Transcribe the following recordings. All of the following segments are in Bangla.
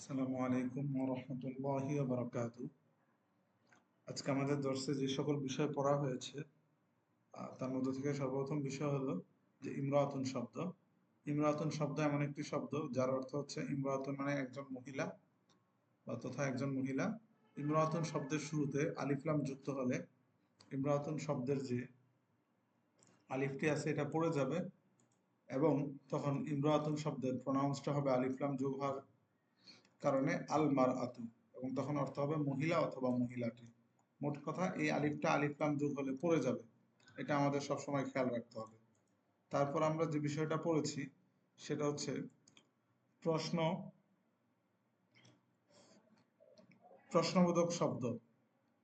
আসসালামু আলাইকুম রহমতুল্লাহি বারাকাত আজকে আমাদের দর্শে যে সকল বিষয় পড়া হয়েছে তার মধ্যে থেকে সর্বপ্রথম বিষয় হলো যে ইমরাতুন শব্দ। ইমরাতুন শব্দ এমন একটি শব্দ, যার অর্থ হচ্ছে ইমরাতুন মানে একজন মহিলা বা তথা একজন মহিলা। ইমরাতুন শব্দের শুরুতে আলিফলাম যুক্ত হলে ইমরাতুন শব্দের যে আলিফটি আছে এটা পড়ে যাবে এবং তখন ইমরাতুন শব্দের প্রনাউন্সটা হবে আলিফলাম যোগ হওয়ার কারণে আল মার আতু এবং তখন অর্থ হবে মহিলা অথবা মহিলাটি। মোট কথা, এই আলিফটা আলিফলাম যোগ হলে পড়ে যাবে। এটা আমাদের সবসময় খেয়াল রাখতে হবে। তারপর আমরা যে বিষয়টা পড়েছি, সেটা হচ্ছে প্রশ্ন, প্রশ্নবোধক শব্দ।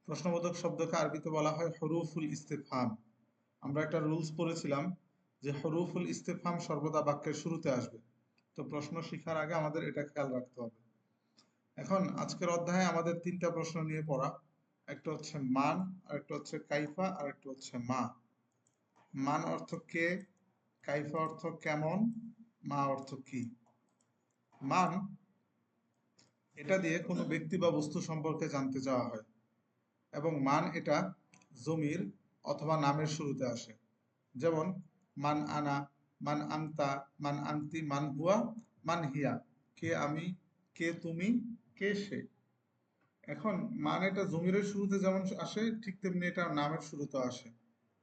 প্রশ্নবোধক শব্দকে আরবিতে বলা হয় হরুফুল ইস্তেফাম আমরা একটা রুলস পড়েছিলাম যে হরুফুল ইস্তেফাম সর্বদা বাক্যের শুরুতে আসবে। তো প্রশ্ন শিখার আগে আমাদের এটা খেয়াল রাখতে হবে। এখন আজকের অধ্যায়ে আমাদের তিনটা প্রশ্ন নিয়ে পড়া। একটা হচ্ছে মান আর একটা হচ্ছে কাইফা আর একটা হচ্ছে মা। মান অর্থ কে, কাইফা অর্থ কেমন, মা অর্থ কি? মান, এটা দিয়ে কোনো ব্যক্তি বা বস্তু সম্পর্কে জানতে চাওয়া হয়। এবং মান এটা জমির অথবা নামের শুরুতে আসে। যেমন, মান আনা, মান আংতা মান আংতি মান হুয়া মান হিয়া। কে আমি, কে তুমি কে সে? এখন মান এটা জমিরের শুরুতে যেমন আসে, ঠিক তেমনি এটা নামের শুরুতে আসে।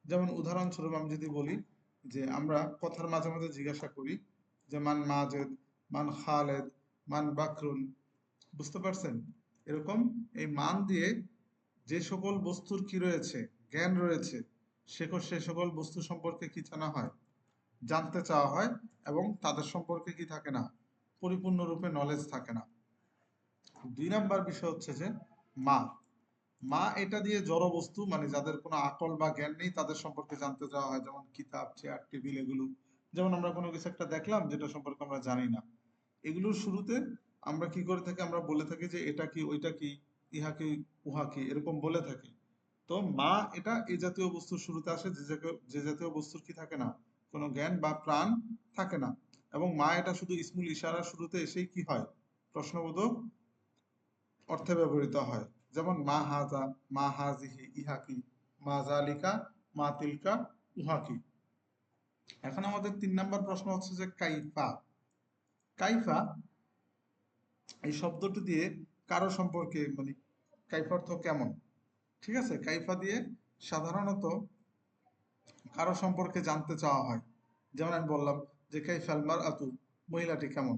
যেমন উদাহরণস্বরূপ আমি যদি বলি যে আমরা কথার মাঝে মাঝে জিজ্ঞাসা করি যে, মান মাজেদ, মান খালেদ, মান বাকরুন। বুঝতে পারছেন? এরকম এই মান দিয়ে যে সকল বস্তুর কি রয়েছে, জ্ঞান রয়েছে, সে সে সকল বস্তু সম্পর্কে কি জানা হয়? জানতে চাওয়া হয় এবং তাদের সম্পর্কে কি থাকে না? পরিপূর্ণরূপে নলেজ থাকে না। দুই নাম্বার বিষয় হচ্ছে যে মা। মা এটা দিয়ে জড় বস্তু মানে যাদের কোনো আকল বা জ্ঞান নেই, তাদের সম্পর্কে জানতে চাওয়া হয়, যেমন কিতাব চেয়ার টেবিল এগুলো। যেমন আমরা কোনো কিছু একটা দেখলাম, যেটা সম্পর্কে আমরা জানি না। এগুলোর শুরুতে আমরা কি করে থাকি, আমরা বলে থাকি যে এটা কি, ওইটা কি, ইহা কি, উহা কি, এরকম বলে থাকি। তো মা এটা এই জাতীয় বস্তুর শুরুতে আসে, যে যে জাতীয় বস্তুর কি থাকে না, কোনো জ্ঞান বা প্রাণ থাকে না। এবং মা এটা শুধু ইসমুল ইশারা শুরুতে এসেই কি হয়, প্রশ্নবোধক অর্থে ব্যবহৃত হয়। যেমন, মা হাজা, মা হাজিহি ইহা কি মা জালিকা, মা তিলকা উহা কি এখন আমাদের তিন নাম্বার প্রশ্ন হচ্ছে যে, কাইফা। কাইফা, এই শব্দটি দিয়ে কারও সম্পর্কে মানে কাইফা অর্থ কেমন? ঠিক আছে? কাইফা দিয়ে সাধারণত কারও সম্পর্কে জানতে চাওয়া হয়। যেমন আমি বললাম যে, কাইফাল মার আতু মহিলাটি কেমন?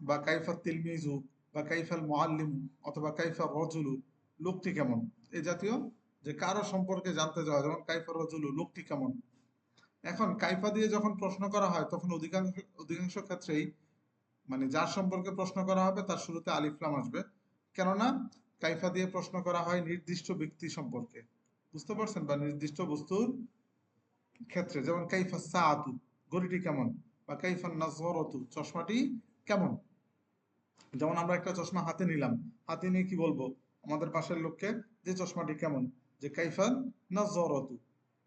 বা কাইফা তিলমিজু বা কাইফাল মোয়াল্লিমু অথবা কাইফা রজুলু, লোকটি কেমন? এই জাতীয় যে কারও সম্পর্কে জানতে চাওয়া যেমন কাইফা রজুলু, লোকটি কেমন? এখন কাইফা দিয়ে যখন প্রশ্ন করা হয়, তখন অধিকাংশ অধিকাংশ ক্ষেত্রেই মানে যার সম্পর্কে প্রশ্ন করা হবে, তার শুরুতে আলিফলাম আসবে। কেননা কাইফা দিয়ে প্রশ্ন করা হয় নির্দিষ্ট ব্যক্তি সম্পর্কে। বুঝতে পারছেন? বা নির্দিষ্ট বস্তুর ক্ষেত্রে, যেমন কাইফা সাআতু, ঘড়িটি কেমন? বা কাইফা নাজরতু চশমাটি কেমন? যেমন আমরা একটা চশমা হাতে নিলাম, হাতে নিয়ে কি বলব? আমাদের পাশের লোককে যে চশমাটি কেমন? যে কাইফা নাজরতু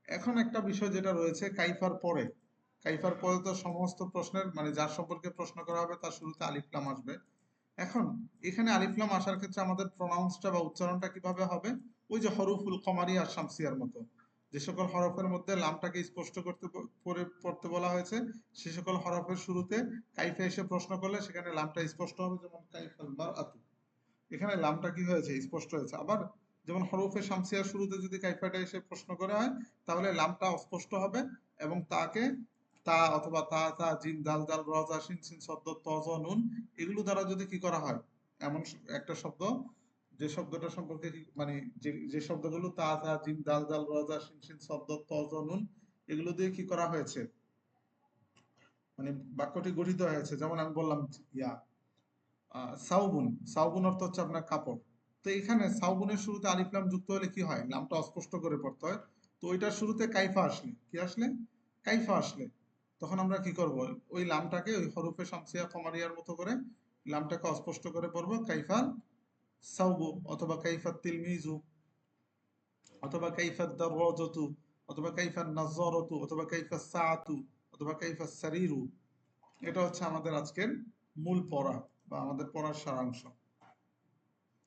এখন একটা বিষয় যেটা রয়েছে, কাইফার পরে। কাইফার পরে তো সমস্ত প্রশ্নের মানে যার সম্পর্কে প্রশ্ন করা হবে তার শুরুতে আলিফলাম আসবে। এখন এখানে আলিফলাম আসার ক্ষেত্রে আমাদের প্রনাউন্সটা বা উচ্চারণটা কীভাবে হবে? ওই যে হরফুল কমারি আর শামসিয়ার মতো। যে সকল হরফের মধ্যে লামটাকে স্পষ্ট করতে পড়ে পড়তে বলা হয়েছে, সে সকল হরফের শুরুতে কাইফা এসে প্রশ্ন করলে সেখানে লামটা স্পষ্ট হবে, যেমন কাইফাল মার আতু এখানে লামটা কি হয়েছে? স্পষ্ট হয়েছে। আবার যেমন হরফে শামসিয়ার শুরুতে যদি কাইফাটা এসে প্রশ্ন করা হয়, তাহলে লামটা অস্পষ্ট হবে এবং তাকে তা অথবা তা তা, জিন, দাল দাল রজা সিন সিন শব্দ তজ নুন, এগুলো দ্বারা যদি কি করা হয়, এমন একটা শব্দ যে শব্দটা সম্পর্কে মানে যে যে শব্দগুলো তা তা, জিন, দাল দাল রজা সিন শব্দ তজ নুন, এগুলো দিয়ে কি করা হয়েছে? মানে বাক্যটি গঠিত হয়েছে। যেমন আমি বললাম ইয়া সাউবুন। সাউবুন অর্থ হচ্ছে আপনার কাপড়। তো এখানে সাউবুনের শুরুতে আলিফলাম যুক্ত হলে কি হয়? নামটা অস্পষ্ট করে পড়তে হয়। তো ওইটার শুরুতে কাইফা আসলে। কি আসলে? কাইফা আসলে। তখন আমরা কি করব? ওই লামটাকে ওই হরফে শামসিয়া কমারিয়ার মতো করে লামটাকে অস্পষ্ট করে পড়ব কাইফাল সাউবু অথবা কাইফাত তিলমিজু অথবা কাইফাত দারওয়াজাতু অথবা কাইফাত নাজ্জারাতু অথবা কাইফাত সাআতু অথবা কাইফাত সারিরু। এটা হচ্ছে আমাদের আজকের মূল পড়া বা আমাদের পড়ার সারাংশ।